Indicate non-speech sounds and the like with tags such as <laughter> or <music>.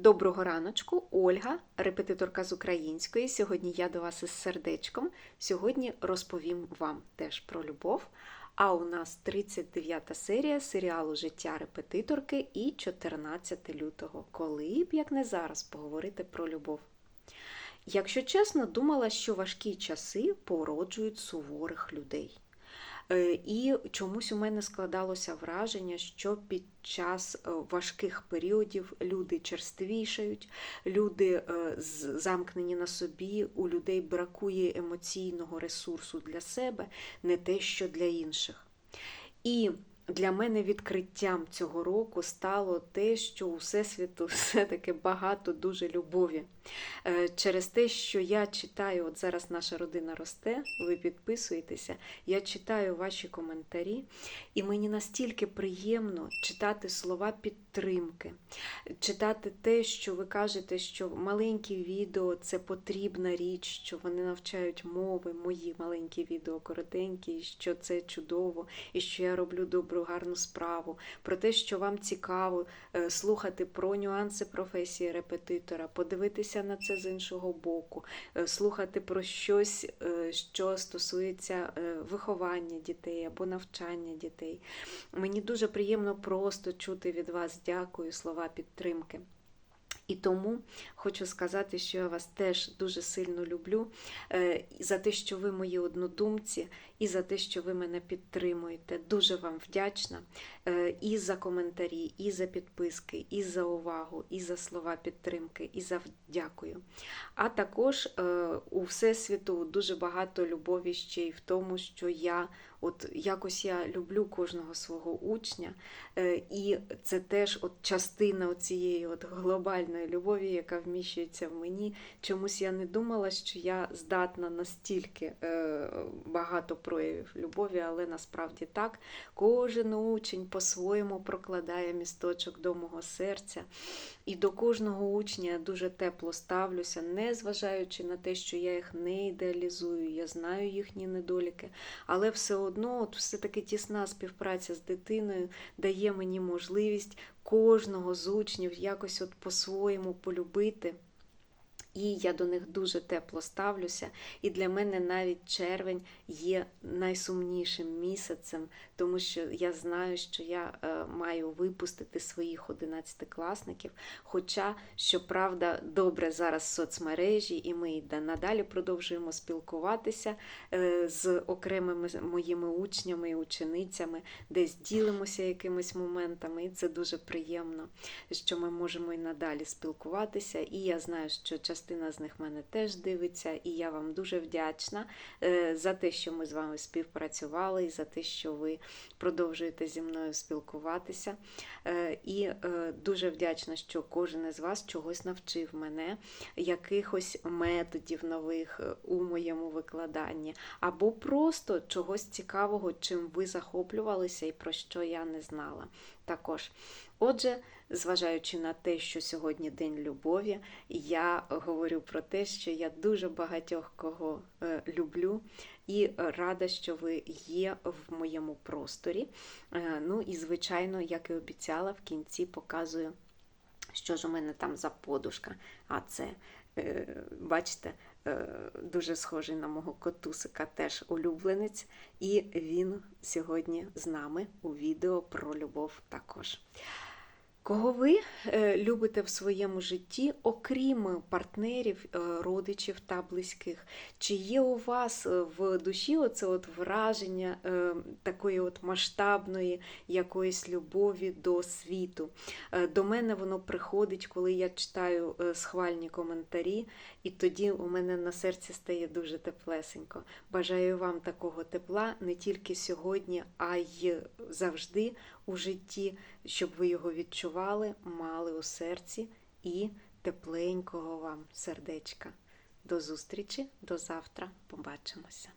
Доброго раночку, Ольга, репетиторка з української. Сьогодні я до вас із сердечком. Сьогодні розповім вам теж про любов. А у нас 39 серія серіалу Життя репетиторки і 14 лютого. Коли б як не зараз поговорити про любов. Якщо чесно, думала, що важкі часи породжують суворих людей. Е, І чомусь у мене складалося враження, що під час е, важких періодів люди черствішають, люди е, замкнені на собі, у людей бракує емоційного ресурсу для себе, не те, що для інших. І для мене відкриттям цього року стало те, що у Всесвіту <laughs> все-таки багато дуже любові. Е, Через те, що я читаю, от зараз наша родина росте, ви підписуєтеся, я читаю ваші коментарі, і мені настільки приємно читати слова підтримки, читати те, що ви кажете, що маленькі відео це потрібна річ, що вони навчають мови, мої маленькі відео коротенькі, що це чудово, і що я роблю добру, гарну справу, про те, що вам цікаво е, слухати про нюанси професії репетитора, подивитися на це з іншого боку, е, слухати про щось, е, що стосується е, виховання дітей або навчання дітей. Мені дуже приємно просто чути від вас дякую, слова підтримки. І тому хочу сказати, що я вас теж дуже сильно люблю е, за те, що ви мої однодумці, і за те, що ви мене підтримуєте. Дуже вам вдячна е, і за коментарі, і за підписки, і за увагу, і за слова підтримки, і за дякую. А також е, у Всесвіту дуже багато любові ще й в тому, що я от якось я люблю кожного свого учня, і це теж от частина цієї от глобальної любові, яка вміщується в мені. Чомусь я не думала, що я здатна настільки е, багато проявів любові, але насправді так. Кожен учень по-своєму прокладає місточок до мого серця. І до кожного учня я дуже тепло ставлюся, не зважаючи на те, що я їх не ідеалізую, я знаю їхні недоліки, але все одно, от все-таки тісна співпраця з дитиною дає мені можливість кожного з учнів якось от по-своєму полюбити. І я до них дуже тепло ставлюся. І для мене навіть червень є найсумнішим місяцем, тому що я знаю, що я е, маю випустити своїх одинадцятикласників. Хоча, щоправда, добре зараз соцмережі, і ми надалі продовжуємо спілкуватися е, з окремими моїми учнями і ученицями, десь ділимося якимись моментами, і це дуже приємно, що ми можемо і надалі спілкуватися. І я знаю, що частина з них мене теж дивиться, і я вам дуже вдячна е, за те, що ми з вами співпрацювали, і за те, що ви продовжуєте зі мною спілкуватися. Е, І е, дуже вдячна, що кожен із вас чогось навчив мене, якихось методів нових у моєму викладанні, або просто чогось цікавого, чим ви захоплювалися і про що я не знала. Також. Отже, зважаючи на те, що сьогодні День любові, я говорю про те, що я дуже багатьох кого е, люблю і рада, що ви є в моєму просторі. Е, Ну і, звичайно, як і обіцяла, в кінці показую, що ж у мене там за подушка. А це, е, бачите, е, дуже схожий на мого котусика, теж улюбленець. І він сьогодні з нами у відео про любов також. Кого ви е, любите в своєму житті, окрім партнерів, е, родичів та близьких? Чи є у вас е, в душі оце от враження такої от масштабної якоїсь любові до світу? До мене воно приходить, коли я читаю схвальні коментарі, і тоді у мене на серці стає дуже теплесенько. Бажаю вам такого тепла не тільки сьогодні, а й завжди у житті, щоб ви його відчували, мали у серці і тепленького вам сердечка. До зустрічі, до завтра. Побачимося.